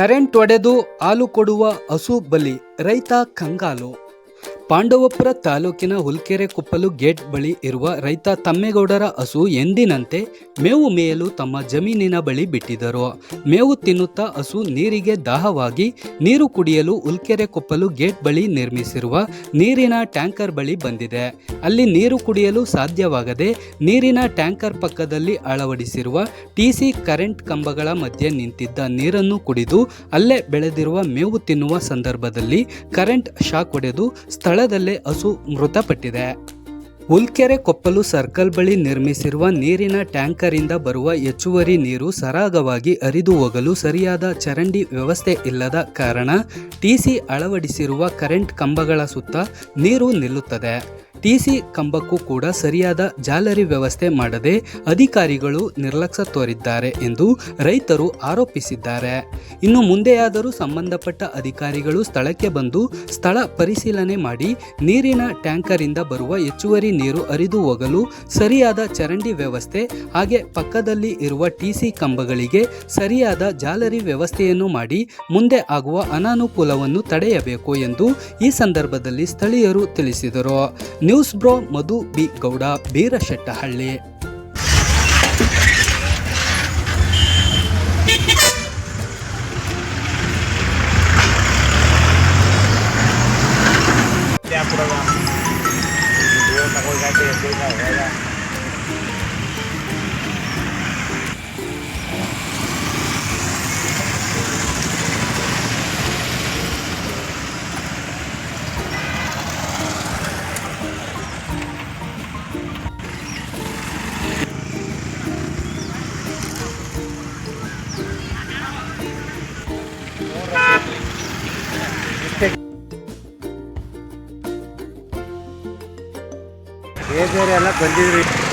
Current ಒಡೆದು ಹಾಲು ಕೊಡುವ ಹಸು ಬಲಿ ರೈತ ಕಂಗಾಲು. ಪಾಂಡವಪುರ ತಾಲೂಕಿನ ಹುಲ್ಕೆರೆ ಕುಪ್ಪಲು ಗೇಟ್ ಬಳಿ ಇರುವ ರೈತ ತಮ್ಮೇಗೌಡರ ಹಸು ಎಂದಿನಂತೆ ಮೇವು ಮೇಯಲು ತಮ್ಮ ಜಮೀನಿನ ಬಳಿ ಬಿಟ್ಟಿದ್ದರು. ಮೇವು ತಿನ್ನುತ್ತಾ ಹಸು ನೀರಿಗೆ ದಾಹವಾಗಿ ನೀರು ಕುಡಿಯಲು ಹುಲ್ಕೆರೆ ಕುಪ್ಪಲು ಗೇಟ್ ಬಳಿ ನಿರ್ಮಿಸಿರುವ ನೀರಿನ ಟ್ಯಾಂಕರ್ ಬಳಿ ಬಂದಿದೆ. ಅಲ್ಲಿ ನೀರು ಕುಡಿಯಲು ಸಾಧ್ಯವಾಗದೆ ನೀರಿನ ಟ್ಯಾಂಕರ್ ಪಕ್ಕದಲ್ಲಿ ಅಳವಡಿಸಿರುವ ಟಿಸಿ ಕರೆಂಟ್ ಕಂಬಗಳ ಮಧ್ಯೆ ನಿಂತಿದ್ದ ನೀರನ್ನು ಕುಡಿದು ಅಲ್ಲೇ ಬೆಳೆದಿರುವ ಮೇವು ತಿನ್ನುವ ಸಂದರ್ಭದಲ್ಲಿ ಕರೆಂಟ್ ಶಾಕ್ ಹೊಡೆದು ಸ್ಥಳದಲ್ಲೇ ಹಸು ಮೃತಪಟ್ಟಿದೆ. ಹುಲ್ಕೆರೆ ಕೊಪ್ಪಲು ಸರ್ಕಲ್ ಬಳಿ ನಿರ್ಮಿಸಿರುವ ನೀರಿನ ಟ್ಯಾಂಕರಿಂದ ಬರುವ ಹೆಚ್ಚುವರಿ ನೀರು ಸರಾಗವಾಗಿ ಹರಿದು ಹೋಗಲು ಸರಿಯಾದ ಚರಂಡಿ ವ್ಯವಸ್ಥೆ ಇಲ್ಲದ ಕಾರಣ ಟಿಸಿ ಅಳವಡಿಸಿರುವ ಕರೆಂಟ್ ಕಂಬಗಳ ಸುತ್ತ ನೀರು ನಿಲ್ಲುತ್ತದೆ. ಟಿಸಿ ಕಂಬಕ್ಕೂ ಕೂಡ ಸರಿಯಾದ ಜಾಲರಿ ವ್ಯವಸ್ಥೆ ಮಾಡದೆ ಅಧಿಕಾರಿಗಳು ನಿರ್ಲಕ್ಷ್ಯ ತೋರಿದ್ದಾರೆ ಎಂದು ರೈತರು ಆರೋಪಿಸಿದ್ದಾರೆ. ಇನ್ನು ಮುಂದೆಯಾದರೂ ಸಂಬಂಧಪಟ್ಟ ಅಧಿಕಾರಿಗಳು ಸ್ಥಳಕ್ಕೆ ಬಂದು ಸ್ಥಳ ಪರಿಶೀಲನೆ ಮಾಡಿ ನೀರಿನ ಟ್ಯಾಂಕರಿಂದ ಬರುವ ಹೆಚ್ಚುವರಿ ನೀರು ಹರಿದು ಹೋಗಲು ಸರಿಯಾದ ಚರಂಡಿ ವ್ಯವಸ್ಥೆ, ಹಾಗೆ ಪಕ್ಕದಲ್ಲಿ ಇರುವ ಟಿಸಿ ಕಂಬಗಳಿಗೆ ಸರಿಯಾದ ಜಾಲರಿ ವ್ಯವಸ್ಥೆಯನ್ನು ಮಾಡಿ ಮುಂದೆ ಆಗುವ ಅನಾನುಕೂಲವನ್ನು ತಡೆಯಬೇಕು ಎಂದು ಈ ಸಂದರ್ಭದಲ್ಲಿ ಸ್ಥಳೀಯರು ತಿಳಿಸಿದರು. News bro Madhu B Gowda Beerashettahalli. Yeah, ಬೇರೆ ಬೇರೆ ಎಲ್ಲ ಬಂದಿದ್ರಿ.